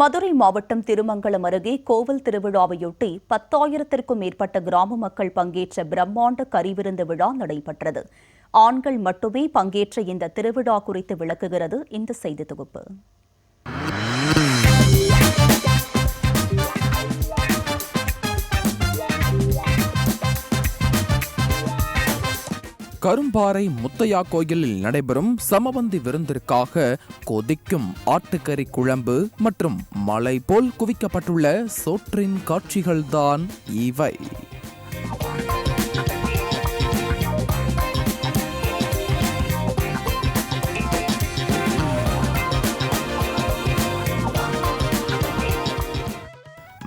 மதுரை மாவட்டம் திருமங்கலம் அருகே கோவில் திருவிழாவையொட்டி பத்தாயிரத்திற்கும் மேற்பட்ட கிராம மக்கள் பங்கேற்ற பிரம்மாண்ட கரிவிருந்து விழா நடைபெற்றது. ஆண்கள் மட்டுமே பங்கேற்ற இந்த திருவிழா குறித்து விளக்குகிறது இந்த செய்தி தொகுப்பு. கரும்பாறை முத்தையா கோயிலில் நடைபெறும் சமபந்தி விருந்திற்காக கொதிக்கும் ஆட்டுக்கறி குழம்பு மற்றும் மலை போல் குவிக்கப்பட்டுள்ள சோற்றின் காட்சிகள்தான் இவை.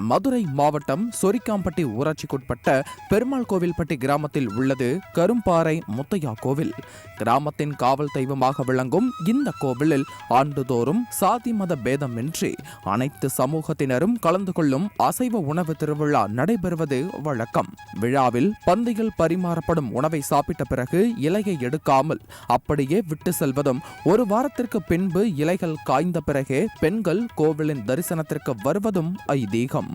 மதுரை மாவட்டம் சொரிக்காம்பட்டி ஊராட்சிக்குட்பட்ட பெருமாள் கோவில்பட்டி கிராமத்தில் உள்ளது கரும்பாறை முத்தையா கோவில். கிராமத்தின் காவல் தெய்வமாக விளங்கும் இந்த கோவிலில் ஆண்டுதோறும் சாதி மத பேதமின்றி அனைத்து சமூகத்தினரும் கலந்து கொள்ளும் அசைவ உணவு திருவிழா நடைபெறுவது வழக்கம். விழாவில் பந்தியில் பரிமாறப்படும் உணவை சாப்பிட்ட பிறகு இலையை எடுக்காமல் அப்படியே விட்டு செல்வதும் ஒரு வாரத்திற்கு பின்பு இலைகள் காய்ந்த பிறகே பெண்கள் கோவிலின் தரிசனத்திற்கு வருவதும் ஐதீகம்.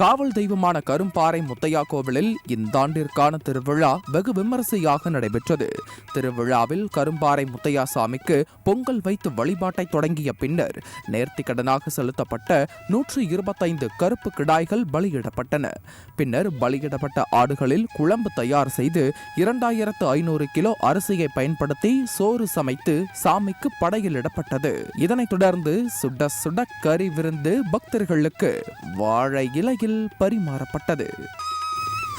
காவல் தெய்வமான கரும்பாறை முத்தையா கோவிலில் இந்த ஆண்டிற்கான திருவிழா வெகு விமரிசையாக நடைபெற்றது. திருவிழாவில் கரும்பாறை முத்தையா சாமிக்கு பொங்கல் வைத்து வழிபாட்டை தொடங்கிய பின்னர் நேர்த்திக்கடனாக செலுத்தப்பட்ட நூற்று இருபத்தைந்து கருப்பு கிடாய்கள் பலியிடப்பட்டன. பின்னர் பலியிடப்பட்ட ஆடுகளில் குழம்பு தயார் செய்து இரண்டாயிரத்து ஐநூறு கிலோ அரிசியை பயன்படுத்தி சோறு சமைத்து சாமிக்கு படையிலிடப்பட்டது. இதனைத் தொடர்ந்து சுட சுட கறி விருந்து பக்தர்களுக்கு வாழை இலையில் பரிமாறப்பட்டது.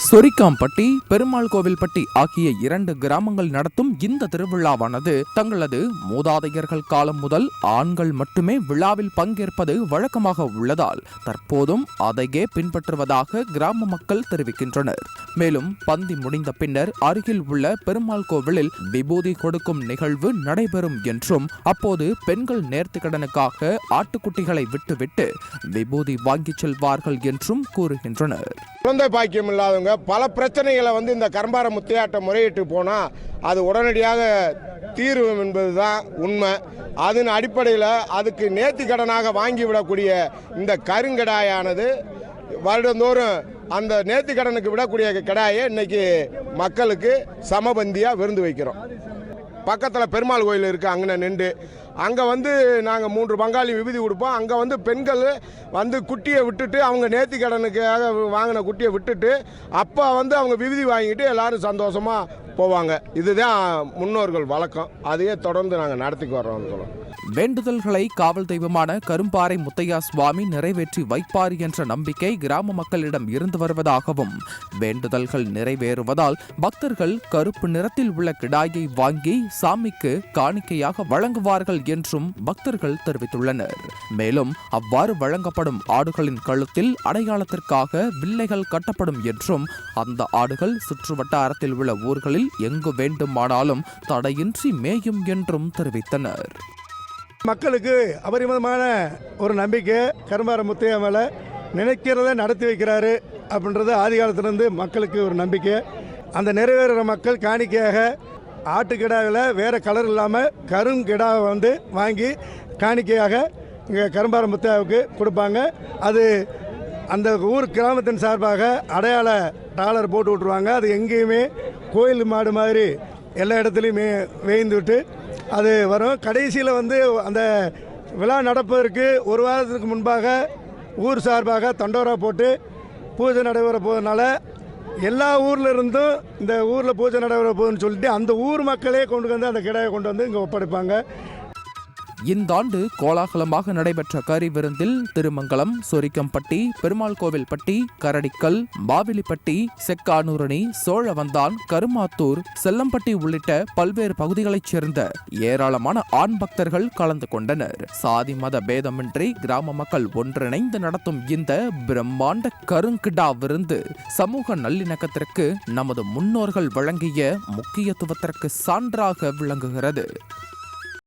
சொரிக்காம்பட்டி பெருமாள் கோவில்பட்டி ஆகிய இரண்டு கிராமங்கள் நடத்தும் இந்த திருவிழாவானது தங்களது மூதாதையர்கள் காலம் முதல் ஆண்கள் மட்டுமே விழாவில் பங்கேற்பது வழக்கமாக உள்ளதால் தற்போதும் அதையே பின்பற்றுவதாக கிராம மக்கள் தெரிவிக்கின்றனர். மேலும் பந்தி முடிந்த பின்னர் அருகில் உள்ள பெருமாள் கோவிலில் விபூதி கொடுக்கும் நிகழ்வு நடைபெறும் என்றும் அப்போது பெண்கள் நேர்த்திக்கடனுக்காக ஆட்டுக்குட்டிகளை விட்டுவிட்டு விபூதி வாங்கிச் செல்வார்கள் என்றும் கூறுகின்றனர். குழந்தை பாக்கியம் இல்லாதவங்க பல பிரச்சனைகளை வந்து இந்த கரம்பார முத்தையாட்ட முறையிட்டு போனால் அது உடனடியாக தீர்வும் என்பது தான் உண்மை. அதன் அடிப்படையில் அதுக்கு நேர்த்தி கடனாக வாங்கிவிடக்கூடிய இந்த கருங்கடாயானது வருடந்தோறும் அந்த நேர்த்தி கடனுக்கு விடக்கூடிய கடாயை இன்னைக்கு மக்களுக்கு சமபந்தியாக விருந்து வைக்கிறோம். பக்கத்தில் பெருமாள் கோயில் இருக்குது அங்கே நின்று அங்கே வந்து நாங்கள் மூன்று பங்காளி விபூதி கொடுப்போம். அங்கே வந்து பெண்கள் வந்து குட்டியை விட்டுட்டு அவங்க நேர்த்தி கடனுக்காக வாங்கின குட்டியை விட்டுட்டு அப்போ வந்து அவங்க விபூதி வாங்கிட்டு எல்லாரும் சந்தோஷமாக போவாங்க. இதுதான் முன்னோர்கள் வழக்கம். அதையே தொடர்ந்து நாங்கள் நடத்திக்கு வர்றோம் சொல்லுவோம் வேண்டுதல்களை காவல் தெய்வமான கரும்பாறை முத்தையா சுவாமி நிறைவேற்றி வைப்பார் என்ற நம்பிக்கை கிராம மக்களிடம் இருந்து வருவதாகவும் வேண்டுதல்கள் நிறைவேறுவதால் பக்தர்கள் கருப்பு நிறத்தில் உள்ள கிடாயை வாங்கி சாமிக்கு காணிக்கையாக வழங்குவார்கள் என்றும் பக்தர்கள் தெரிவித்துள்ளனர். மேலும் அவ்வாறு வழங்கப்படும் ஆடுகளின் கழுத்தில் அடையாளத்திற்காக வில்லைகள் கட்டப்படும் என்றும் அந்த ஆடுகள் சுற்றுவட்டாரத்தில் உள்ள ஊர்களில் எங்கு வேண்டுமானாலும் தடையின்றி மேயும் என்றும் தெரிவித்தனர். மக்களுக்கு அபரிமிதமான ஒரு நம்பிக்கை கருமார முத்தையா மேலே நினைக்கிறத நடத்தி வைக்கிறாரு அப்படின்றது ஆதி காலத்திலிருந்து மக்களுக்கு ஒரு நம்பிக்கை. அந்த நிறைவேறுகிற மக்கள் காணிக்கையாக ஆட்டுக்கிடாவில் வேறு கலர் இல்லாமல் கருங்கிடாவை வந்து வாங்கி காணிக்கையாக இங்கே கரும்பாரம்பத்தாவுக்கு கொடுப்பாங்க. அது அந்த ஊர் கிராமத்தின் சார்பாக அடையாள டாலர் போட்டு விட்ருவாங்க அது எங்கேயுமே கோயில் மாடு மாதிரி எல்லா இடத்துலையும் வேய்ந்து விட்டு அது வரும். கடைசியில் வந்து அந்த விழா நடப்பதற்கு ஒரு வாரத்துக்கு முன்பாக ஊர் சார்பாக தண்டோரா போட்டு பூஜை நடைபெற போகிறதுனால எல்லா ஊரில் இருந்தும் இந்த ஊரில் பூஜை நடைபெற போகுதுன்னு சொல்லிட்டு அந்த ஊர் மக்களே கொண்டு வந்து அந்த கிடாயை கொண்டு வந்து இங்கே ஒப்படைப்பாங்க. இந்த ஆண்டு கோலாகலமாக நடைபெற்ற கறி விருந்தில் திருமங்கலம் சொரிக்கம்பட்டி பெருமாள் கோவில்பட்டி கரடிக்கல் மாவிலிப்பட்டி செக்கானூரணி சோழவந்தான் கருமாத்தூர் செல்லம்பட்டி உள்ளிட்ட பல்வேறு பகுதிகளைச் சேர்ந்த ஏராளமான ஆண் பக்தர்கள் கலந்து கொண்டனர். சாதி மத பேதமின்றி கிராம மக்கள் ஒன்றிணைந்து நடத்தும் இந்த பிரம்மாண்ட கருங்கிடா விருந்து சமூக நல்லிணக்கத்திற்கு நமது முன்னோர்கள் வழங்கிய முக்கியத்துவத்திற்கு சான்றாக விளங்குகிறது.